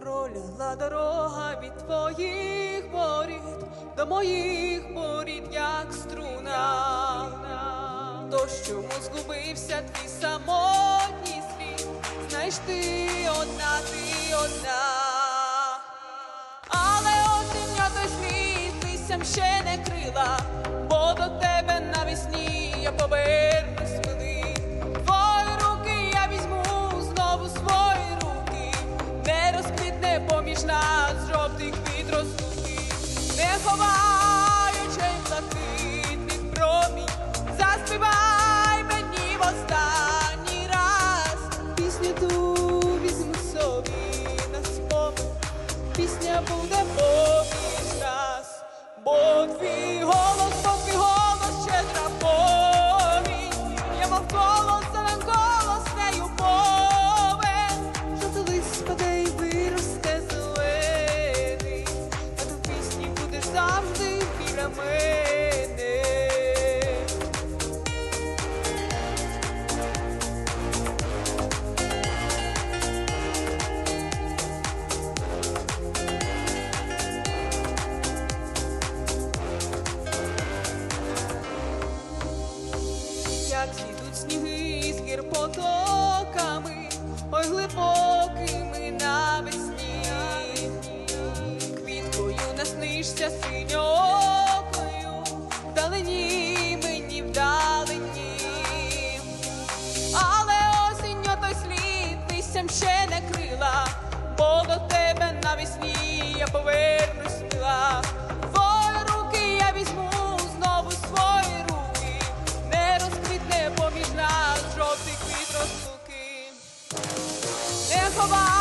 Пролягла дорога від твоїх борід до моїх борід, як струна. То чому згубився твій самотній слід? Знаєш ти одна, ти одна. Але осінь той слід листям ще не крила, бо до тебе навесні я повернусь поміж нас жовтих від розлуки, не ховай очей блакитних промінь, заспівай мені в останній раз. Пісню ту візьму собі на спомин. Пісня буде поміж як зійдуть сніги з гір потоками, ой глибокими навесні, квіткою наснишся синьокою, вдалині мені вдалині, але осінь той слід листям ще не крила, бо до тебе навесні roztuky. Nechová